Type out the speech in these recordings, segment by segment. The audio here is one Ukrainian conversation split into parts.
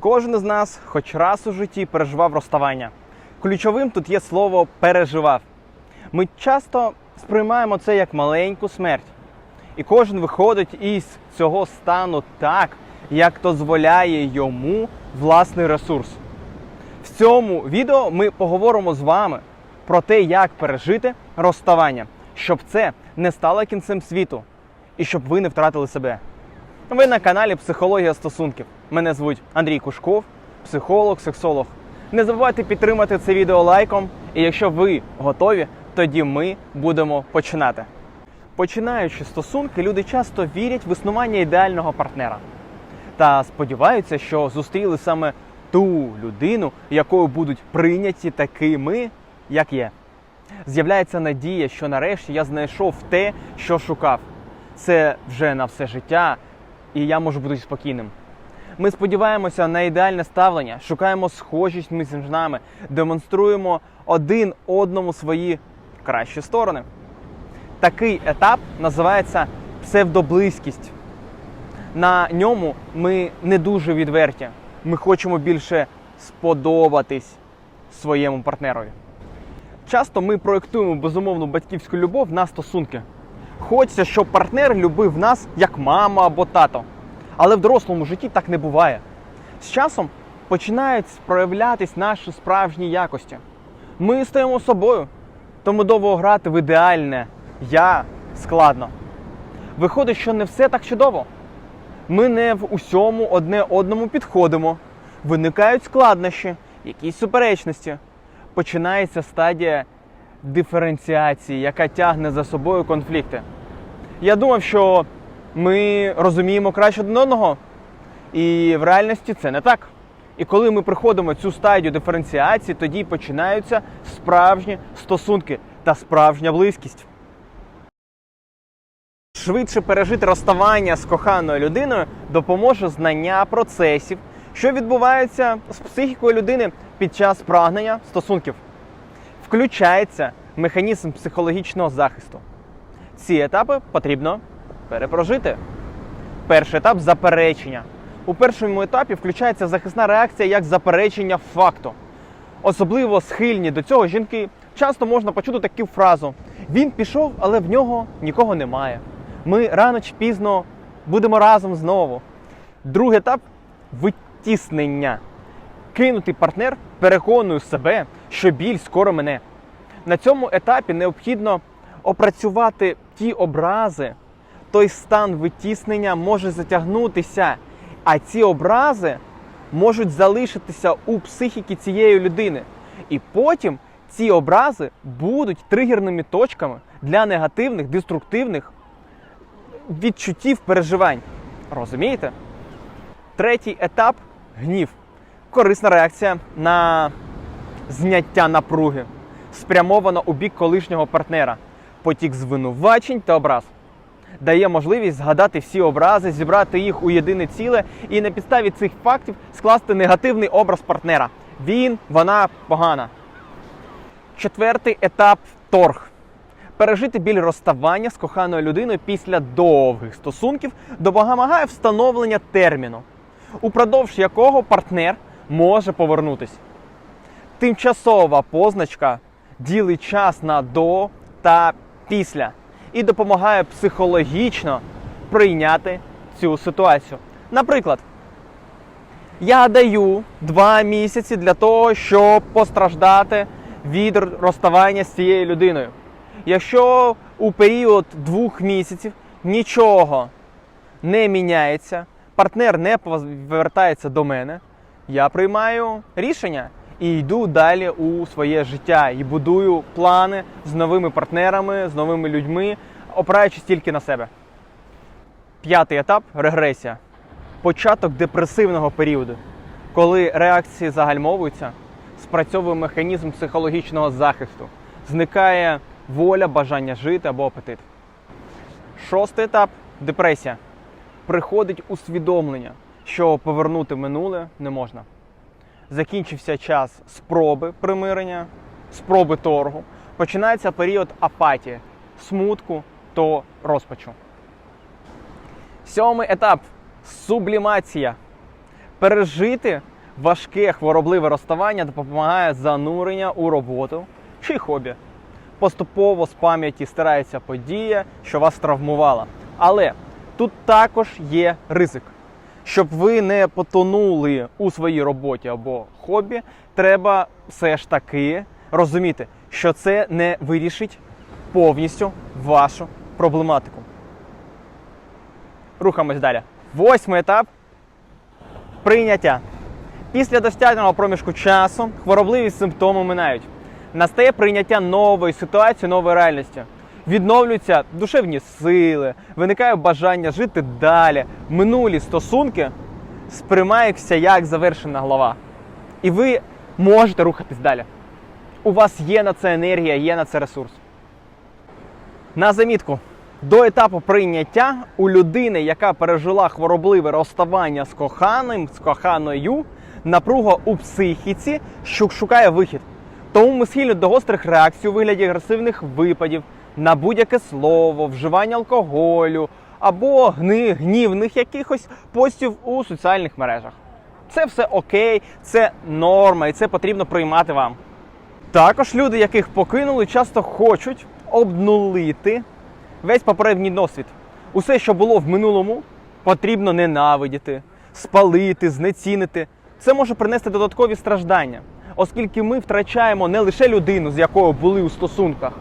Кожен з нас хоч раз у житті переживав розставання. Ключовим тут є слово переживав. Ми часто сприймаємо це як маленьку смерть. І кожен виходить із цього стану так, як дозволяє йому власний ресурс. В цьому відео ми поговоримо з вами про те, як пережити розставання, щоб це не стало кінцем світу і щоб ви не втратили себе. Ви на каналі Психологія стосунків. Мене звуть Андрій Кушков, психолог, сексолог. Не забувайте підтримати це відео лайком, і якщо ви готові, тоді ми будемо починати. Починаючи стосунки, люди часто вірять в існування ідеального партнера та сподіваються, що зустріли саме ту людину, якою будуть прийняті такими, як є. З'являється надія, що нарешті я знайшов те, що шукав. Це вже на все життя, і я можу бути спокійним. Ми сподіваємося на ідеальне ставлення, шукаємо схожість між нами, демонструємо один одному свої кращі сторони. Такий етап називається псевдоблизькість. На ньому ми не дуже відверті. Ми хочемо більше сподобатись своєму партнерові. Часто ми проєктуємо безумовну батьківську любов на стосунки. Хочеться, щоб партнер любив нас як мама або тато. Але в дорослому житті так не буває. З часом починають проявлятись наші справжні якості. Ми стаємо собою, тому довго грати в ідеальне я складно. Виходить, що не все так чудово. Ми не в усьому одне одному підходимо. Виникають складнощі, якісь суперечності. Починається стадія диференціації, яка тягне за собою конфлікти. Я думав, що ми розуміємо краще один одного, і в реальності це не так. І коли ми приходимо цю стадію диференціації, тоді починаються справжні стосунки та справжня близькість. Швидше пережити розставання з коханою людиною допоможе знання процесів, що відбуваються з психікою людини під час прагнення стосунків. Включається механізм психологічного захисту. Ці етапи потрібно перепрожити. Перший етап заперечення. У першому етапі включається захисна реакція як заперечення факту. Особливо схильні до цього жінки часто можна почути таку фразу: він пішов, але в нього нікого немає. Ми рано чи пізно будемо разом знову. Другий етап витіснення. Кинутий партнер переконує себе, що біль скоро мене. На цьому етапі необхідно опрацювати ті образи, той стан витіснення може затягнутися, а ці образи можуть залишитися у психіки цієї людини. І потім ці образи будуть тригерними точками для негативних, деструктивних відчуттів переживань. Розумієте? Третій етап гнів. Корисна реакція на зняття напруги, спрямована у бік колишнього партнера, потік звинувачень та образ. Дає можливість згадати всі образи, зібрати їх у єдине ціле і на підставі цих фактів скласти негативний образ партнера. Він, вона погана. Четвертий етап торг. Пережити біль розставання з коханою людиною після довгих стосунків допомагає встановлення терміну, упродовж якого партнер може повернутись. Тимчасова позначка ділить час на до та після і допомагає психологічно прийняти цю ситуацію. Наприклад, я даю два місяці для того, щоб постраждати від розставання з цією людиною. Якщо у період двох місяців нічого не міняється, партнер не повертається до мене, я приймаю рішення і йду далі у своє життя і будую плани з новими партнерами, з новими людьми, опираючись тільки на себе. П'ятий етап регресія. Початок депресивного періоду, коли реакції загальмовуються, спрацьовує механізм психологічного захисту, зникає воля, бажання жити або апетит. Шостий етап депресія. Приходить усвідомлення, що повернути минуле не можна. Закінчився час спроби примирення, спроби торгу. Починається період апатії, смутку то розпачу. Сьомий етап сублімація. Пережити важке хворобливе розставання допомагає занурення у роботу чи хобі. Поступово з пам'яті стирається подія, що вас травмувала. Але тут також є ризик. Щоб ви не потонули у своїй роботі або хобі, треба все ж таки розуміти, що це не вирішить повністю вашу проблематику. Рухаємось далі. Восьмий етап прийняття. Після достатнього проміжку часу хворобливі симптоми минають. Настає прийняття нової ситуації, нової реальності. Відновлюються душевні сили, виникає бажання жити далі. Минулі стосунки сприймаються як завершена глава. І ви можете рухатись далі. У вас є на це енергія, є на це ресурс. На замітку. До етапу прийняття у людини, яка пережила хворобливе розставання з коханим, з коханою, напруга у психіці, що шукає вихід. Тому ми схильні до гострих реакцій у вигляді агресивних випадів на будь-яке слово, вживання алкоголю або гни, гнівних якихось постів у соціальних мережах. Це все окей, це норма, і це потрібно приймати вам. Також люди, яких покинули, часто хочуть обнулити весь попередній досвід. Усе, що було в минулому, потрібно ненавидіти, спалити, знецінити. Це може принести додаткові страждання, оскільки ми втрачаємо не лише людину, з якою були у стосунках,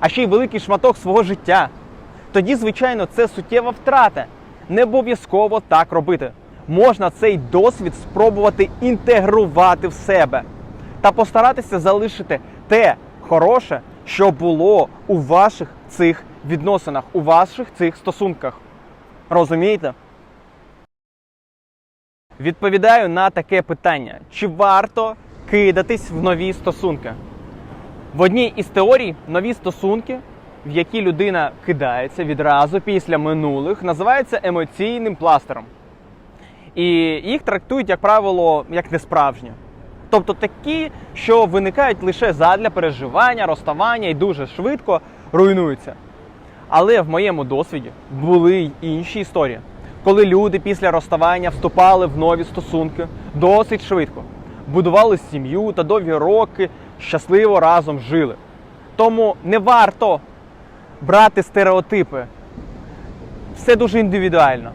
а ще й великий шматок свого життя. Тоді, звичайно, це суттєва втрата. Не обов'язково так робити. Можна цей досвід спробувати інтегрувати в себе та постаратися залишити те хороше, що було у ваших цих відносинах, у ваших цих стосунках. Розумієте? Відповідаю на таке питання: чи варто кидатись в нові стосунки? В одній із теорій нові стосунки, в які людина кидається відразу після минулих, називаються емоційним пластером. І їх трактують, як правило, як несправжні. Тобто такі, що виникають лише задля переживання, розставання і дуже швидко руйнуються. Але в моєму досвіді були й інші історії, коли люди після розставання вступали в нові стосунки досить швидко, будували сім'ю та довгі роки щасливо разом жили. Тому не варто брати стереотипи. Все дуже індивідуально.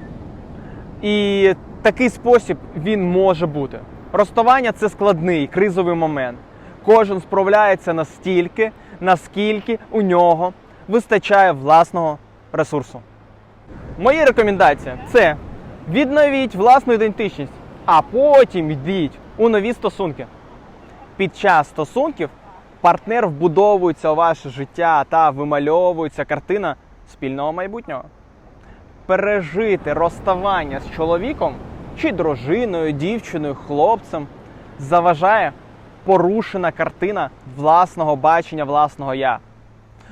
І такий спосіб він може бути. Розставання це складний кризовий момент. Кожен справляється настільки, наскільки у нього вистачає власного ресурсу. Мої рекомендації це відновіть власну ідентичність, а потім йдіть у нові стосунки. Під час стосунків партнер вбудовується у ваше життя та вимальовується картина спільного майбутнього пережити розставання з чоловіком чи дружиною, дівчиною, хлопцем заважає порушена картина власного бачення, власного я.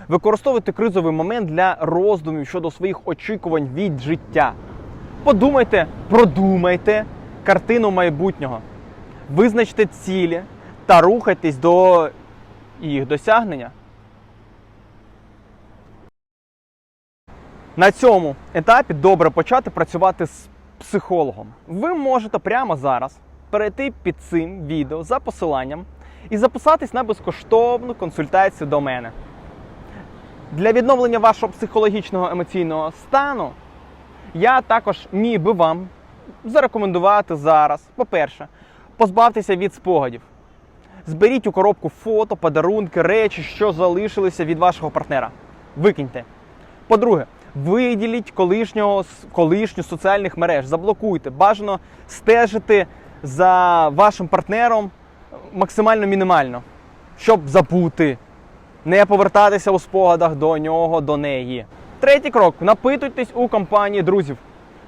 Використовуйте кризовий момент для роздумів щодо своїх очікувань від життя. Подумайте, продумайте картину майбутнього, визначте цілі та рухайтесь до їх досягнення. На цьому етапі добре почати працювати з психологом. Ви можете прямо зараз перейти під цим відео за посиланням і записатись на безкоштовну консультацію до мене. Для відновлення вашого психологічного емоційного стану я також міг би вам зарекомендувати зараз, по-перше, позбавтеся від спогадів. Зберіть у коробку фото, подарунки, речі, що залишилися від вашого партнера. Викиньте. По-друге, виділіть колишнього колишню соціальних мереж, заблокуйте. Бажано стежити за вашим партнером максимально мінімально, щоб забути, не повертатися у спогадах до нього, до неї. Третій крок: напитуйтесь у компанії друзів.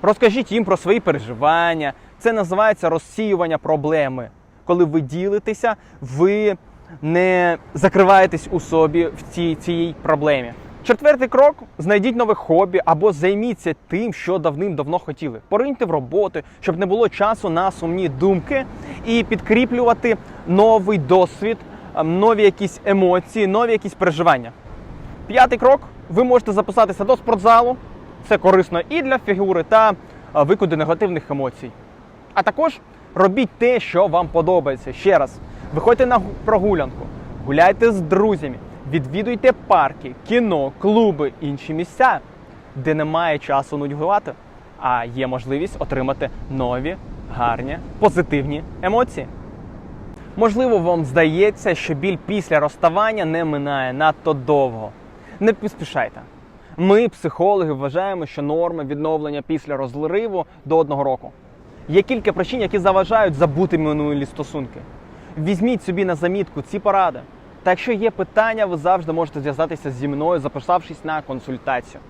Розкажіть їм про свої переживання. Це називається розсіювання проблеми. Коли ви ділитеся, ви не закриваєтесь у собі в цій цій проблемі. Четвертий крок: знайдіть нове хобі або займіться тим, що давним-давно хотіли. Пориньте в роботи, щоб не було часу на сумні думки і підкріплювати новий досвід, ем, нові якісь емоції, нові якісь переживання. П'ятий крок: ви можете записатися до спортзалу. Це корисно і для фігури та е, викиду негативних емоцій. А також Робіть те, що вам подобається. Ще раз, виходьте на прогулянку, гуляйте з друзями, відвідуйте парки, кіно, клуби, інші місця, де немає часу нудьгувати, а є можливість отримати нові, гарні, позитивні емоції. Можливо, вам здається, що біль після розставання не минає надто довго. Не поспішайте. Ми, психологи, вважаємо, що норма відновлення після розриву до одного року. Є кілька причин, які заважають забути минулі стосунки. Візьміть собі на замітку ці поради. Та якщо є питання, ви завжди можете зв'язатися зі мною, записавшись на консультацію.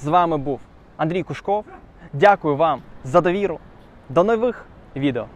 З вами був Андрій Кушков. Дякую вам за довіру. До нових відео.